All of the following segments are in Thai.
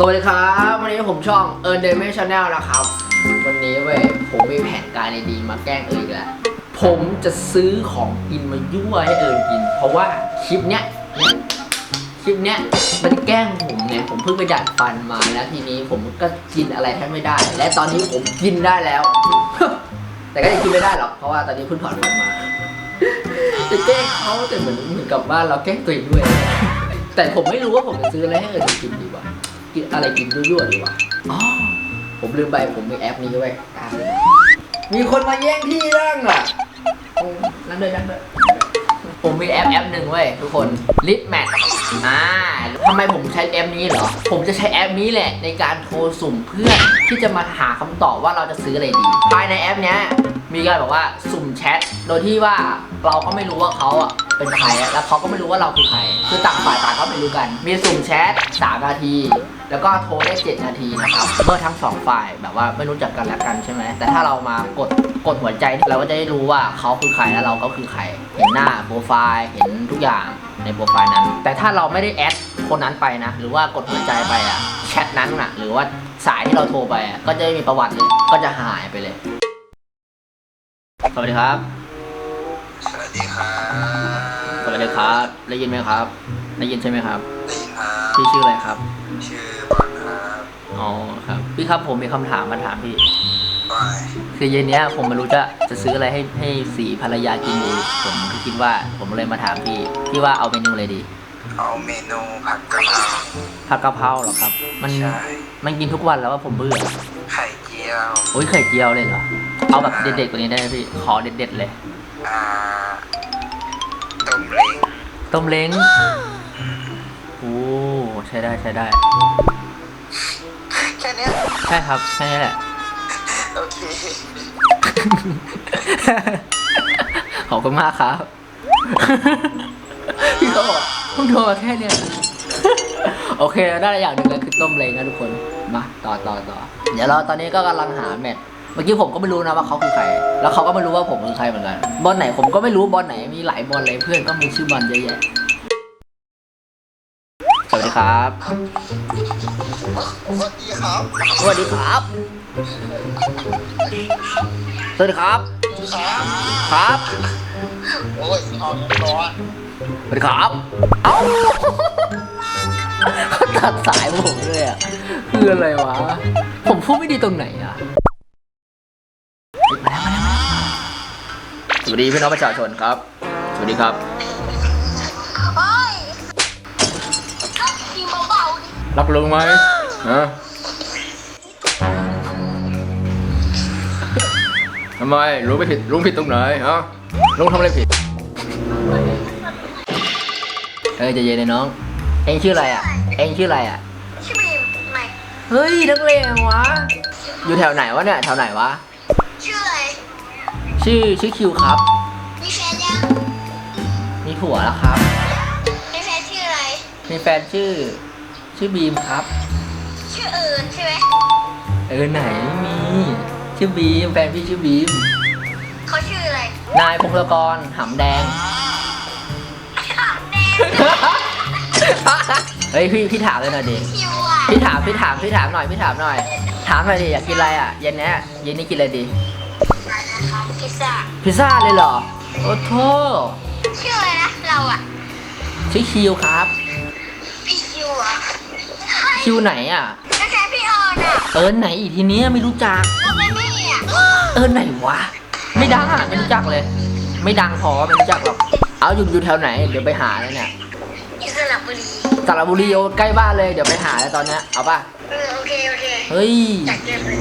สวัสดีครับ วันนี้ผมช่องเอิร์นเดย์แมชชาแนลนะครับ วันนี้เว้ยผมมีแผนการดีๆมาแกล้งเอิร์นอีกแล้ว ผมจะซื้อของกินมายั่วให้เอิร์นกิน เพราะว่าคลิปเนี้ยเนี่ยคลิปเนี้ยมันแกล้งผมไงผมเพิ่งไปดัดฟันมาแล้วทีนี้ผมก็กินอะไรแทบไม่ได้ และตอนนี้ผมกินได้แล้ว แต่ก็ยังกินไม่ได้หรอกเพราะว่าตอนนี้เพิ่งถอนฟันมาจะแกล้งเขาแต่เหมือนเหมือนกับว่าเราแกล้งตัวเองด้วย แต่ผมไม่รู้ว่าผมจะซื้ออะไรให้เอิร์นกินดี กินอะไรกินยั่วๆดีวะอ๋อผมลืมไปผมมีแอปนี้ด้วยตามเลยมีคนมาแย่งที่นั่งอะโอ้นั่นเลยนั่นเลยผมมีแอปแอปหนึ่งเว้ยทุกคนลิ t แมทอ่าทำไมผมใช้แอปนี้เหรอ ผมจะใช้แอปนี้แหละ ในการโทรสุ่มเพื่อนที่จะมาหาคำตอบว่าเราจะซื้ออะไรดี ภายในแอปเนี้ย มีการบอกว่าสุ่มแชท โดยที่ว่าเราก็ไม่รู้ว่าเขาอะเป็นใครอะแล้วเขาก็ไม่รู้ว่าเราคือใคร คือต่างฝ่ายต่างก็ไม่รู้กัน มีสุ่มแชท 3 นาที แล้วก็โทรได้ 7 นาทีนะครับ เมื่อทั้งสองฝ่ายแบบว่าไม่รู้จักกันและกันใช่ไหม แต่ถ้าเรามากดกดหัวใจเราก็จะได้รู้ว่าเขาคือใครแล้วเราก็คือใคร เห็นหน้าโปรไฟล์ เห็นทุกอย่างในโปรไฟล์นั้น แต่ถ้าเราไม่ได้แอดคนนั้นไปนะ หรือว่ากดหัวใจไปอะแชทนั้นน่ะ หรือว่าสายที่เราโทรไปอะก็จะไม่มีประวัติเลย ก็จะหายไปเลย วัสดีครับ สวัสดีครับสวัสดีครับ ได้ยินไหมครับ ได้ยินใช่ไหมครับ ได้ยินครับพี่ชื่ออะไรครับ ชื่อบอลครับอ๋อครับ พี่ครับผมมีคำถามมาถามพี่ว่ายคือเย็นเนี้ยผมไม่รู้จะจะซื้ออะไรให้ให้สีภรรยากินดีผมก็คิดว่าผมเลยมาถามพี่พี่ว่าเอาเมนูอะไรดี เอาเมนูผัดกะเพราผัดกะเพราเหรอครับ มันใช่มันกินทุกวันแล้วว่าผมเบื่อไข่เจียวโอ้ยไข่เจียวเลยเหรอ เอาแบบเด็ดๆกว่านี้ได้ไหมพี่ ขอเด็ดๆเลย อ่าต้มเล้งต้มเล้งโอ้ใช้ได้ใช้ได้ แค่เนี้ยใช่ครับแค่นี้แหละ โอเคขอบคุณมากครับ พี่เขาบอกเพิ่งโทรมาแค่เนี้ยโอเค ได้อย่างหนึ่งแล้วคือต้มเล้งนะทุกคน มา ต่อต่อต่อ เดี๋ยวเราตอนนี้ก็กำลังหาแมท เมื่อกี้ผมก็ไม่รู้นะว่าเขาคือใคร แล้วเขาก็ไม่รู้ว่าผมคือใครเหมือนกัน บอลไหนผมก็ไม่รู้บอลไหนมีหลายบอลเลยเพื่อนก็มีชื่อบอลเยอะแยะ สวัสดีครับ สวัสดีครับ สวัสดีครับ สวัสดีครับ ครับครับ โอ้ยเอาร้อนสวัสดีครับ เอ้าเขาตัดสายผมเลยอะ คืออะไรวะ ผมพูดไม่ดีตรงไหนอะ มาแล้วมาแล้วมาแล้ว สวัสดีพี่น้องประชาชนครับ สวัสดีครับโอ้ยกินเบาๆดิรักลุงไหมฮะทำไมลุงไม่ผิดลุงผิดตรงไหนฮะลุงทำอะไรผิดเอ้ยใจเย็นเลยน้อง เองชื่ออะไรอะ เองชื่ออะไรอะ ชื่อบีมทำไมเฮ้ยนักเลงวะ อยู่แถวไหนวะเนี่ยแถวไหนวะชื่ออะไร ชื่อชื่อคิวครับ มีแฟนยังมีผัวแล้วครับ มีแฟนชื่ออะไร มีแฟนชื่อ ชื่อบีมครับ ชื่อเอิญใช่ไหมเออไหนไม่มีชื่อบีมแฟนพี่ชื่อบีม เขาชื่ออะไรนายพงศกรหำแดง ถามแน่เฮ้ยพี่พี่ถามเลยหน่อยดิ คิวอะพี่ถามพี่ถามพี่ถามหน่อยพี่ถามหน่อย ถามหน่อยดิอยากกินอะไรอะเย็นเนี้ยเย็นนี้กินอะไรดี พิซซ่าพิซซ่าเลยเหรอ โอ้โทชื่ออะไรนะเราอะชื่อคิวครับ พี่คิวอะคิวไหนอะก็แค่พี่เอิญอะเอิญไหนอีกทีเนี้ยไม่รู้จักแล้วไม่มีอะเอิญไหนวะ ไม่ดังอะไม่รู้จักเลย ไม่ดังพอไม่รู้จักหรอก เอาอยู่อยู่แถวไหน เดี๋ยวไปหาเลยเนี่ยอยู่สระบุรีสระบุรีโอใกล้บ้านเลยเดี๋ยวไปหาเลยตอนเนี้ยเอาป่ะ เออโอเคโอเคเฮ้ยจัดเต็มเลย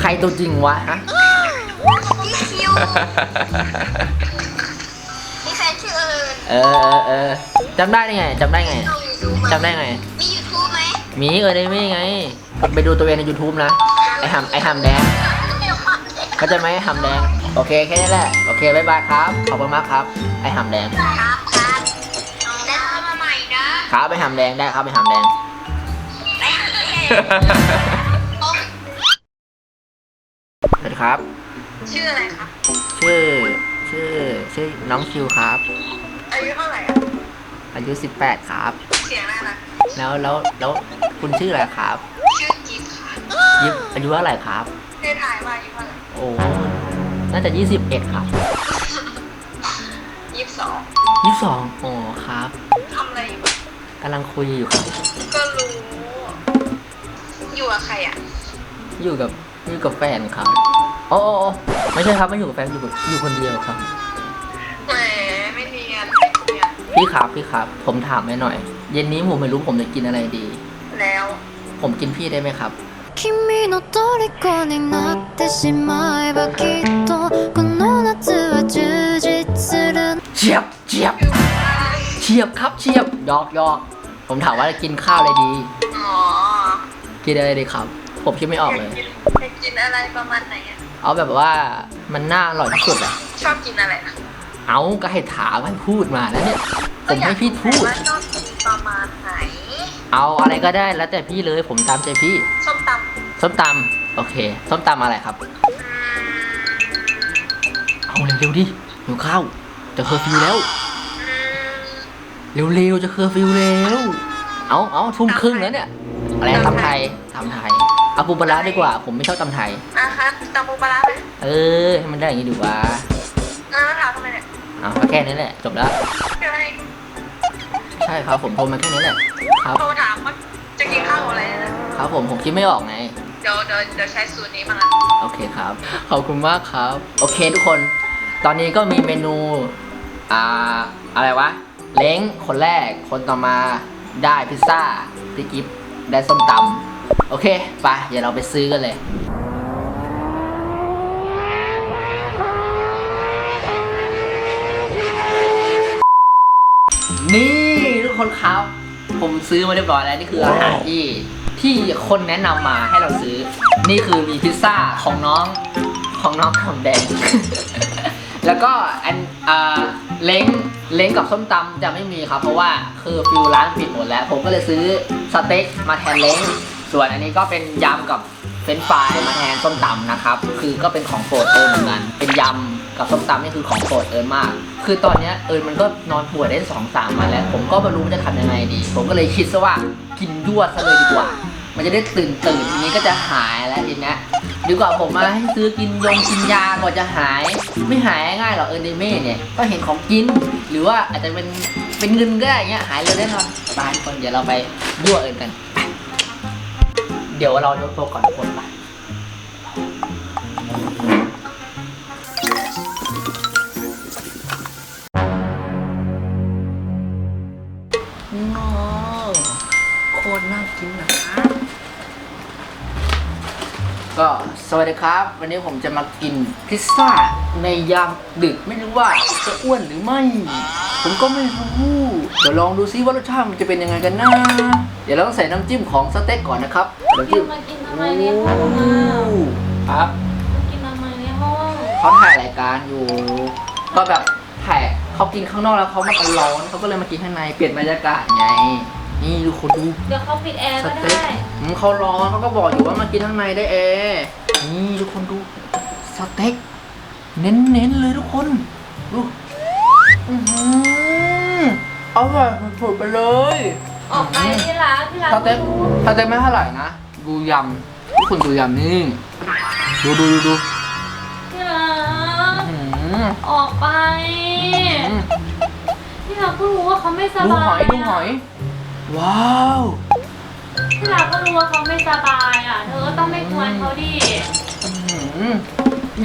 ใครตัวจริงวะฮะพี่คิว มีแฟนชื่อเอิญเออเออเออจำได้ไงจำได้ไงลงยูทูบจำได้ไง มียูทูบไหมมีเออได้ไม่ไง ไปดูตัวเองใน YouTube นะ ไอหำไอหำแดงเข้าใจไหมไอ้หำแดง โอเคแค่นี้แหละ โอเคบายบายครับ ขอบคุณมากครับ ไอหำแดง ครับครับได้ทำมาใหม่นะครับไอหำแดงได้ครับไอหำแดงสวัสดีครับ ชื่ออะไรครับชื่อ ชื่อ ชื่อน้องคิวครับ อายุเท่าไหร่อะอายุ 18 ครับ เสียงน่ารักแล้วแล้วแล้วคุณชื่ออะไรครับชื่อจิ๊บค่ะยิบอายุเท่าไหร่ครับ เคยถ่ายมาอยู่เท่าไหร่โอ้น่าจะ 21 ครับ ยี่สิบสอง22อ๋อครับทำอะไรอยู่กำลังคุยอยู่ครับ ก็รู้ อยู่กับใครอะอยู่กับอยู่กับแฟนครับ อ๋ออ๋ออ๋อไม่ใช่ครับไม่อยู่กับแฟนอยู่กับอยู่คนเดียวครับ แหมไม่เนียนไม่เนียน พี่ครับพี่ครับ ผมถามหน่อย เย็นนี้ผมไม่รู้ผมจะกินอะไรดี แล้ว ผมกินพี่ได้ไหมครับ 君の虜になってしまえばきっとこの夏は充実する เฉียบเฉียบเฉียบครับเฉียบยอกยอกผมถามว่าจะกินข้าวอะไรดี อ๋อ กินอะไรดีครับ ผมคิดไม่ออกเลย ยากกินอยากกินอะไรประมาณไหนอ่ะ เอาแบบว่ามันน่าอร่อยที่สุดอะชอบกินอะไรอะเอาก็ให้ถามให้พูดมาแล้วเนี่ย ผมให้พี่พูดว่าชอบกินประมาณไหนเอาอะไรก็ได้แล้วแต่พี่เลยผมตามใจพี่ ส้มตส้มตำโอเค ส้มตำอะไรครับำอืมเอาเร็วๆดิหิวข้าวจะเคอร์ฟิวแล้วอืมเร็วๆจะเคอร์ฟิวแล้ว เอาเอาทุ่มครึ่งแล้วเนี่ย อะไรตำไทยตำไทย เอาปูปลาร้าดีกว่า ผมไม่ชอบตำไทย อะครับตำปูปลาร้าไหมเออให้มันได้อย่างนี้ดีกว่าอะแล้วถามทำไมเนี่ยเอาก็แค่นี้แหละ จบแล้ว เดี๋ยวให้ใช่ครับผมโทรมาแค่นี้แหละ ครับ โทรถามว่าจะกินข้าวอะไรนะครับผมผมคิดไม่ออกไง เดี๋ยวเดี๋ยวเดี๋ยวใช้สูตรนี้มาละโอเคครับ ขอบคุณมากครับ โอเคทุกคน ตอนนี้ก็มีเมนู อ่า อะไรวะ เล้ง คนแรก คนต่อมา ได้พิซซ่าพี่กิฟได้ส้มตำ โอเคไปเดี๋ยวเราไปซื้อกันเลยนี่ทุกคนครับผมซื้อมาเรียบร้อยแล้วนี่คืออาหารที่ที่คนแนะนำมาให้เราซื้อ นี่คือมีพิซซ่าของน้องของน้องของแดง แล้วก็อันเล้งเล้งกับส้มตำจะไม่มีครับ เพราะว่าคือฟิวร้านปิดหมดแล้ว ผมก็เลยซื้อสเต็กมาแทนเล้ง ส่วนอันนี้ก็เป็นยำกับเฟรนฟรายมาแทนส้มตำนะครับ คือก็เป็นของโปรดเอิญเหมือนกันเป็นยำกับส้มตำนี่คือของโปรดเอิญมาก คือตอนเนี้ยเอิญมันก็นอนป่วยได้สองสามวันแล้ว ผมก็ไม่รู้ว่าจะทำยังไงดี ผมก็เลยคิดซะว่ากินยั่วซะเลยดีกว่า มันจะได้ตื่นตื่นทีนี้ก็จะหายแล้วทีนี้ดีกว่าผมมาให้ซื้อกินยงกินยากว่าจะหาย ไม่หายง่ายหรอกเออเดเม่เนี่ยก็เห็นของกิน หรือว่าอาจจะเป็นเป็นเงินก็ได้เงี้ยหายเลยแน่นอนไปทุกคนเดี๋ยวเราไปยั่วเอิญกัน เดี๋ยวเรายกโต๊ะก่อนทุกคนไปน้อโคตรน่ากินนะก็สวัสดีครับ วันนี้ผมจะมากินพิซซ่าในยามดึกไม่รู้ว่าจะอ้วนหรือไม่ ผมก็ไม่รู้ เดี๋ยวลองดูซิว่ารสชาติมันจะเป็นยังไงกันนะ เดี๋ยวเราต้องใส่น้ำจิ้มของสเต็กก่อนนะครับน้ำจิ้มมากินทำไมในห้องอะครับมากินทำไมในห้องเขาถ่ายรายการอยู่ ก็แบบถ่ายเขากินข้างนอกแล้วเขามันร้อนเขาก็เลยมากินข้างในเปลี่ยนบรรยากาศไงนี่ดูคนดูเดี๋ยวเขาปิดแอร์สก็เต็กได้อืมเขาร้อนเขาก็บอกอยู่ว่ามากินข้างในได้เอนี่ทุกคนดูสเต็กเน้นๆเลยทุกคน ดูอือหือ อร่อยสุดๆไปเลยออกไปที่ร้านที่ร้านสเต็กสเต็กไม่เท่าไหร่นะ ดูยำทุกคนดูยำนี่ ดูดูดูดูที่ร้านอื้อหือออกไป อืมที่ร้านก็รู้ว่าเขาไม่สดูบาหอยยดูหอย ว้าว ที่ร้านก็รู้ว่าเขาไม่สบายอะ เธอก็ต้องไม่กวนเขาดิอื้อหือ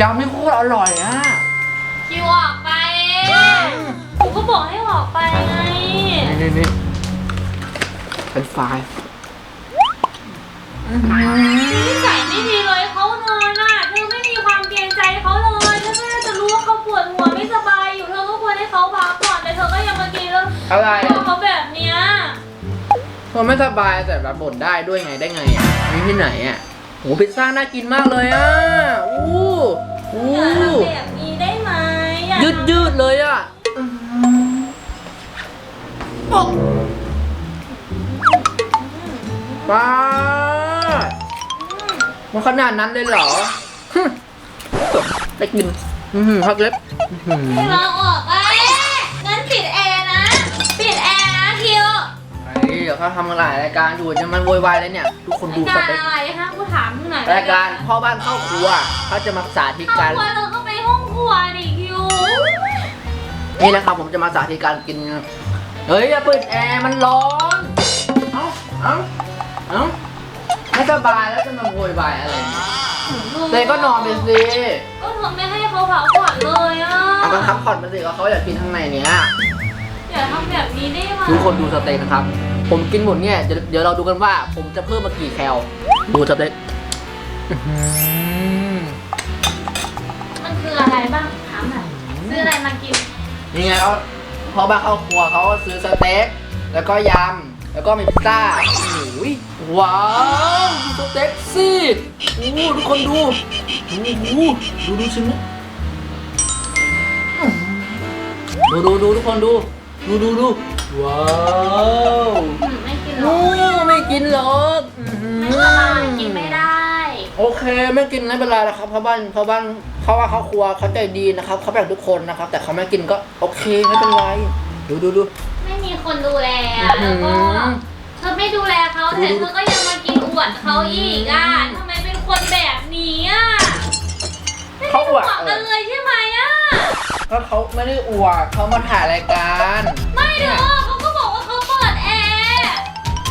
ยำนี่โคตรอร่อยอะ คิวออกไป กูก็บอกให้ออกไปไง นี่นี่นี่เป็นไฟรายอื้อหือนิสัยไม่ดีเลยเขานอนอะ เธอไม่มีความเกรงใจเขาเลยเธอไม่น่าจะรู้ว่าเขาปวดหัวไม่สบายอยู่เธอก็ควรให้เขาพักก่อนแต่เธอก็ยังมากินแล้วอะไรทำเขาแบบเนี้ยมันไม่สบายแต่แบบบ่นได้ด้วยไงได้ไงอะมีที่ไหนอะโหพิซซ่าน่ากินมากเลยอะอู้อู้อย่าทำแบบนี้ได้ไหมอายืดยืดๆเลยอะอื้อหือ โอ๊ะป้าดมันขนาดนั้นเลยเหรอฮึ่มไปกินอือหือพักเล็บอื้อหือเราออกไปงั้นปิดแอร์นะ ปิดแอร์นะคิวไอ้โอเขาทำหลายรายการอยู่จะมันโวยวายเลยเนี่ย ทุกคนดูสรายเต็การปอะไรฮะกูถามมึงหน่อยรายการพ่อบ้านเข้าครัวเขาจะมาสาธิตครอบการ ครัวเราก็ไปห้องครัวดิคิว นี่นะครับผมจะมาสาธิตการกิน เฮ้ยอย่าเปิดแอร์มันร้อน เอ้า เอ้า เอ้าไม่สบายแล้วจะมาโวยวายอะไรเนี่ยเลยก็นอนไปสิก็เธอไม่ให้เขาพักผ่อนเลยอะเอาก็พักผ่อนไปสิก็เขาอยากกินข้างในเนี้ยอย่าทำแบบนี้ได้ไหมทุกคนดูสเต็กนะครับ ผมกินหมดเนี่ยเดี๋ยวเดี๋ยวเราดูกันว่า ผมจะเพิ่มมากี่แคลดูสเต็กอื้อหือมันคืออะไรบ้างถามหน่อยซื้ออะไรมากิน นี่ไงเขา พอบ้านเข้าครัวเขาซื้อสเต็กแล้วก็ยำแล้วก็มีพิซซ่าโอ้ยว้าวดูสเต็กสิโอ้ทุกคนดูโอ้โหดูดูชิ้นนี้ดูดูดูทุกคนดู ดูดูดูว้าวอืมไม่กินหรโอ้อกไม่กินหรอกอื้อหือไม่สบายกินไม่ได้ โอเคไม่กินไม่เป็นไรนะครับเพราะบ้านเพราะบ้านเขาว่าเขาครัวเขาใจดีนะครับเขาแบ่งทุกคนนะครับ แต่เขาไม่กินก็โอเคไม่เป็นไรดูดูดู ไม่มีคนดูแลอะแล้วก็อื้อหือเธอไม่ดูแลเขาแต่เธอก็ยังมากินอวดเขาอีกอะทำไมเป็นคนแบบนี้อะไม่เขาได้อวดบอกกันเลยใช่ไหมอะก็เขาไม่ได้อวดเขามาถ่ายรายการไม่เด้อเขาก็บอกว่าเขาเปิดแอร์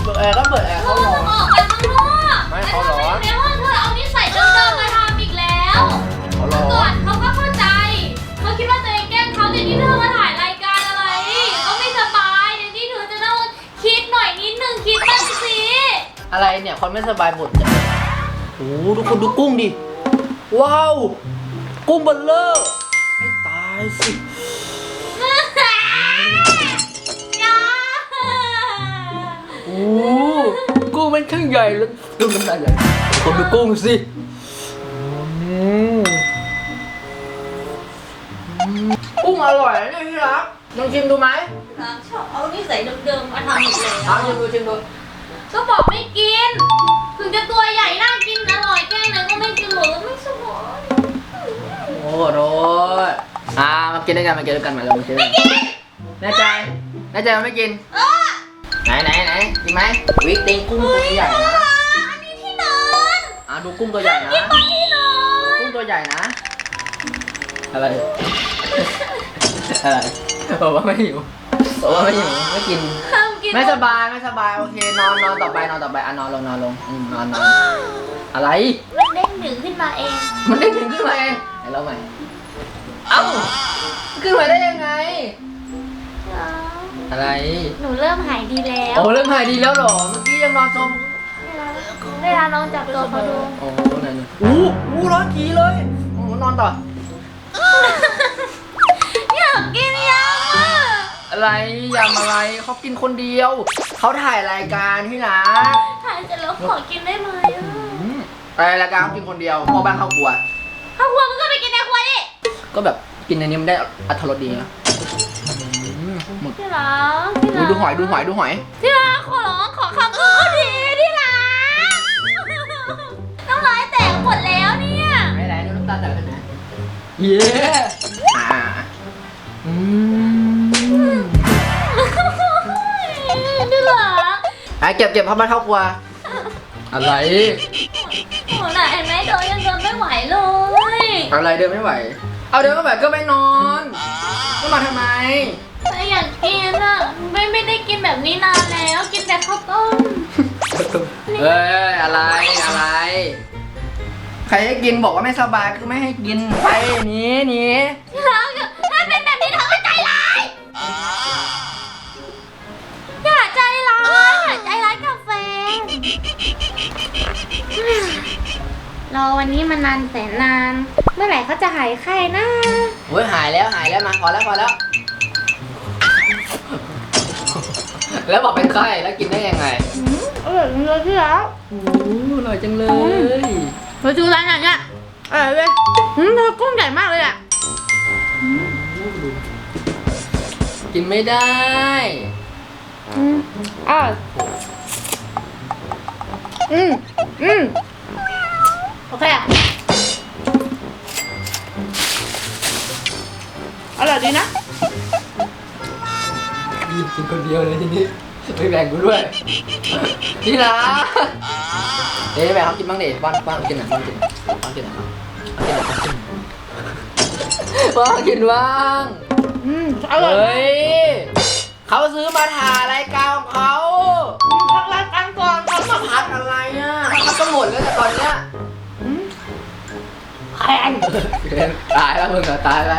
เปิดแอร์ก็เปิดแอร์เธเขาอร้อจะนออกไปข้างนอกไม่เขาร้อนแต่ว่าเเขาร้อก่อนนเขาก็เข้าใจเขาคิดว่าตัวเองแกล้งเขาแต่ที่เธอมาถ่ายรายการอะไรเขาไม่สบายเดี๋ยวนี้เธอจะต้องคิดหน่อยนิดนึงคิดบ้างสิอะไรเนี่ยคนไม่สบายบ่นจังโอ้โหทุกคนดูกุ้งดิ ว้าว กุ้งเบลเลอร์ให้ตายสิ อย่าโอ้โหกุ้งมันข้างใหญ่แล้วดูน้ำลายใหญ่คนดูกุ้งสิ กุ้งอร่อยนะเนี่ยที่รักลองชิมดูไหมชอบเอานิสัยเดิมๆมาทำอีกแล้วเอาชิมดูชิมดูก็บอกไม่กิน ถึงจะตัวใหญ่น่ากินอร่อยแค่ไหนก็ไม่กินหรอกไม่สมองโอ้โหอ่ามากินด้วยกันมากินด้วยกันมาเรามากินด้วยกันแน่ใจแน่ใจว่าไม่กิน เออไหนไหนไหนกินไหมวิตีกุ้งตัวใหญ่นะอันนี้ที่นอนอ่าดูกุ้งตัวใหญ่นะที่นอนกุ้งตัวใหญ่นะ อะไร อะไรบอกว่าไม่หิวบอกว่าไม่หิวไม่กิน ห้ามกินไม่สบายไม่สบายโอเคนอนนอนต่อไปนอนต่อไปอะนอนลงนอนลงอืมนอนนอนอะไร มันเด้งหนึ่งขึ้นมาเอง มันได้ถึงขึ้นมาเองไหนเราใหม่เอ้าขึ้นมาได้ยังไง อะไรหนูเริ่มหายดีแล้วโอ้เริ่มหายดีแล้วเหรอเมื่อกี้ยังนอนจมเวลาน้องจับตัวเขาดู โอ้ไหนนี่อู้อู้ร้อนจีเลยโอ้นอนต่อ อะไรยำอะไรเขากินคนเดียว เขาถ่ายรายการที่ร้านถ่ายเสร็จแล้วขอกินได้ไหมอะอืมถ่ายรายการเขากินคนเดียวพ่อบ้านเข้าครัวถ้าครัวมึงก็ไปกินในครัวดิก็แบบกินในนี้มันได้อัตรสดีนะอืมหมึกที่รักที่ดูรักดูหอยดูหอยดูหอย ที่รักขอร้องขอคำนึงก็ดีที่รักน้ำลายแตกหมดแล้วเนี่ยไม่ไรน้ำตาแตกนะเย้อ่าอืม ก็บเก็บพ่อบ้านเข้าครัว อะไรโหน่ะเห็นไหมโดนยังเดินไม่ไหวเลยอะไรเดินไม่ไหว เอาเดินไม่ไหวก็ไปนอนก็มาทำไม แต่อยากกินอะไม่ไม่ได้กินแบบนี้นานแล้วกินแต่ข้าวต้มเอ้ยอะไรอะไร ใครให้กินบอกว่าไม่สบายคือไม่ให้กินไปหนี้นี้ที่รักอะถ้าเป็นแบบนี้เธอก็ใจร้าย อวันนี้มานานแสนนาน เมื่อไหร่เขาจะหายไข้นะโอ้ยหายแล้วหายแล้วมาพอแล้วพอแล้ว แล้วบอกเป็นไข้แล้วกินได้ยังไงอร่อยจังเลยที่รักโอ้อร่อยจังเลยเราดูร้านอย่างเงี้ยอร่อยเลยอืมเธอกุ้งใหญ่มากเลยอะกินไม่ได้ อืมอะอืมอืม โอเคอะอร่อยดีนะ หยิบกินคนเดียวเลยทีนี้ไม่แบ่งกูด้วยนี่นะเดี๋ยวแบ่งเขากินบ้างดิป้อนป้อนกินหน่อยป้อนกินหน่อยป้อนกินหน่อยป้อนกินหน่อยป้อนกินหน่อยป้อนกินบ้างอืมอร่อยเฮ้ยเขาซื้อมาถ่ายรายการของเขา พักรายการก่อนเขามาพักอะไรอะเขาก็หมดแล้วแต่ตอนเนี้ย แข่งตายแล้วมึงเหรอตายไป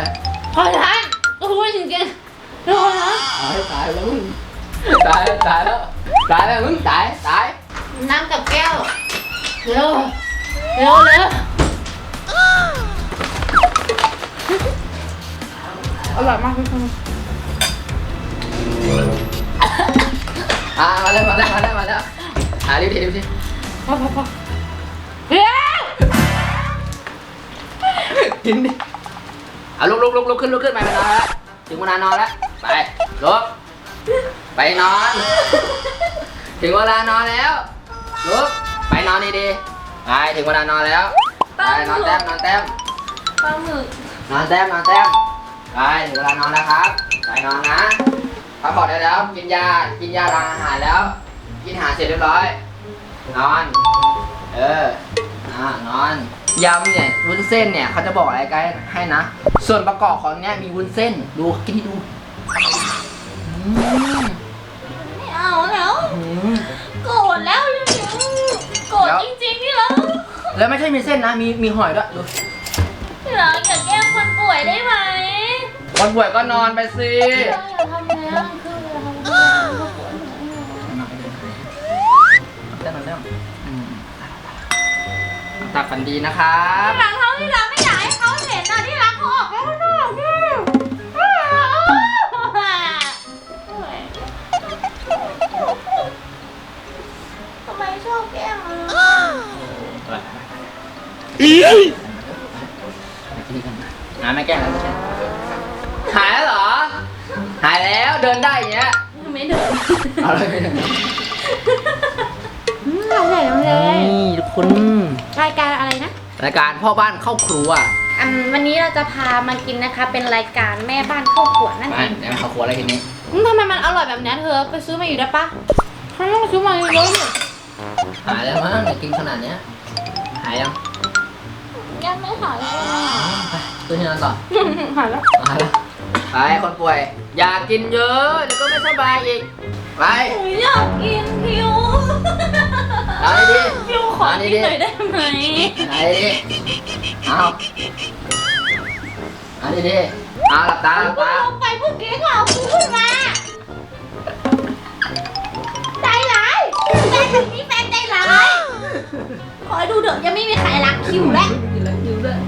ขอทานก็พูดจริงๆทุกคนนะตายตายแล้วมึงตายตายแล้วตายแล้วมึงตายตายน้ำกับแก้ว เร็ว เร็วเร็วอร่อยมากทุกคนอ่ามาแล้วมาแล้วมาแล้วมาแล้วอ่ารีบทีรีบทีพอพอพอ กินดิเอาลุกลุกลุกลุกขึ้นลุกขึ้นไปไปนอนแล้วถึงเวลานอนแล้วไปลุกไปนอน ถึงเวลานอนแล้วลุกไปนอนดีๆไปถึงเวลานอนแล้วไปนอนแต้มนอนแต้มปลาหมึกนอนแต้มนอนแต้มไปถึงเวลานอนแล้วครับไปนอนนะพักผ่อนได้แล้วกินยากินยาทางอาหารแล้ว กินอาหารเสร็จเรียบร้อยนอน เออ อ่านอนยำเนี่ยวุ้นเส้นเนี่ยเขาจะบอกอะไรกันให้นะ ส่วนประกอบของเนี้ยมีวุ้นเส้น ดูกินให้ดูอืมไม่เอาแล้ว อืมโกรธแล้วยังโกรธแล้วจริงๆนี่แล้วแล้วไม่ใช่มีเส้นนะ มีมีหอยด้วยดูที่รักอย่าแกล้งคนป่วยได้ไหมคนป่วยก็นอนไปสิอย่าทำแล้วคืออย่าทำแล้วคนป่วยเต้นมันเริ่มอืม ตาฝันดีนะครับที่รักเขาที่รักไม่อยากให้เขาเห็นนะที่รักเขาออกไปข้างนอกนี่ทำไมชอบแกล้งอะหายไม่แกล้งแล้วไม่ใช่หายแล้วเหรอ หายแล้วเดินได้อย่างเงี้ย ไม่เดินเอาเลยไม่เดินทำใหญ่ทำเลย นี่ทุกคน รายการอะไรนะรายการพ่อบ้านเข้าครัวอันวันนี้เราจะพามากินนะคะ เป็นรายการแม่บ้านเข้าครัวนั่นมาเองเดี๋ยวมาเข้าครัวอะไรทีนี้อืมทำไมมันอร่อยแบบเนี้ยเธอไปซื้อมาอยู่ได้ปะเขาต้องซื้อมาเยอะๆอยู่หายแล้วมั้งเนี่ยกินขนาดเนี้ยหายยังยังไม่หายเลยไปขึ้นที่นอนต่อหายแล้ว หายแล้ว ไปคนป่วย อย่ากินเยอะเดี๋ยวก็ไม่สบายอีก ไปหนูอยากกินพิวเอาดีพิวขอกินหน่อยได้ไหมๆเอาดีๆเอาเอาดีๆเอาหลับตาหลับพวกตาลงไปพวกเก๊กเอาพิวขึ้นมา ใจร้ายแฟนแบบนี้แฟนใจร้าย ขอให้ดูเถอะยังไม่มีใครรักคิวแล้ว กินแล้วกินแล้ว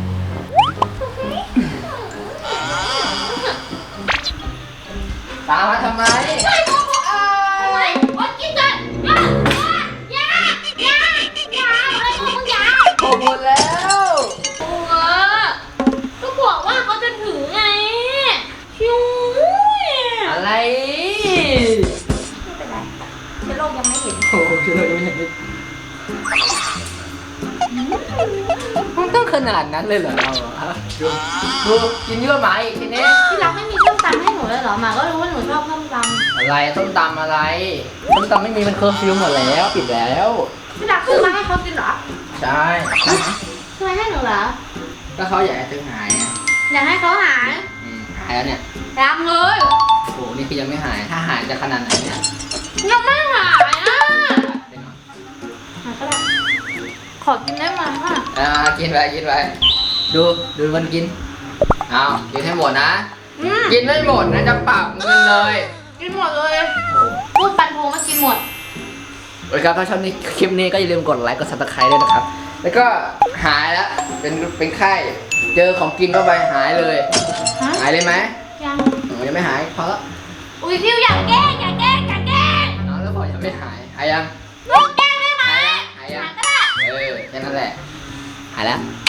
ตามมาทำไมไอ้พวกพวกทำไมอดกินกันอย่าอย่าอย่าอย่าอะไรพวกมึงอย่าโอ้หมดแล้วโอ้ก็บอกว่าเขาจะถึงไงคิวอะไรไม่เป็นไรเชื้อโรคยังไม่เห็น โอ้โหคือเราไม่เห็นมันต้องขนาดนั้นเลยเหรอเราอะฮะดูดูกินเยอะไหมอีกทีนี้ที่รักไม่มีส้ม ตำให้หนูเลยเหรอหมาก็รู้ว่าหนูชอบส้มตอะไรต้มตำอะไรต้มตำไม่มีมันเคอร์ฟิวหมดแล้ว ปิดแล้วำที่รักซื้อมาให้เขากินเหรอใช่ซื้อมาให้หนูเหรอก็เขาอยากให้ตึงหายไงอยากให้เขาหายอืมหายแล้วเนี่ยรักเลยโอ้โหนี่คือยังไม่หายถ้าหายจะขนาดไหนเนี่ยยังไม่หายอะไปนอนหายก็ได้ขอกินได้ไหมอะ อ่ากินไปกินไปดูดูมันกินเอากินให้หมดนะ อืมกินไม่หมดนะจะปรับเงินเลยกินหมดเลยโอ้โหพูดปันโทมากินหมด โอเคครับถ้าชอบนี้คลิปนี้ก็อย่าลืมกดไลค์กดซับสไครต์ด้วยนะครับ แล้วก็หายแล้วเป็นเป็นไข้เจอของกินเข้าไปหายเลย ฮะ หายเลยไหมยังอ๋อยังไม่หายพอแล้วอุ้ยพิวอยากแกล้งอยากแกล้งอยากแกล้งน้องแล้วบอกยังไม่หายหายยัง ลูกแกล้งได้ไหมหายยังหายยัง หายก็ได้ เออแค่นั้นแหละหายแล้วห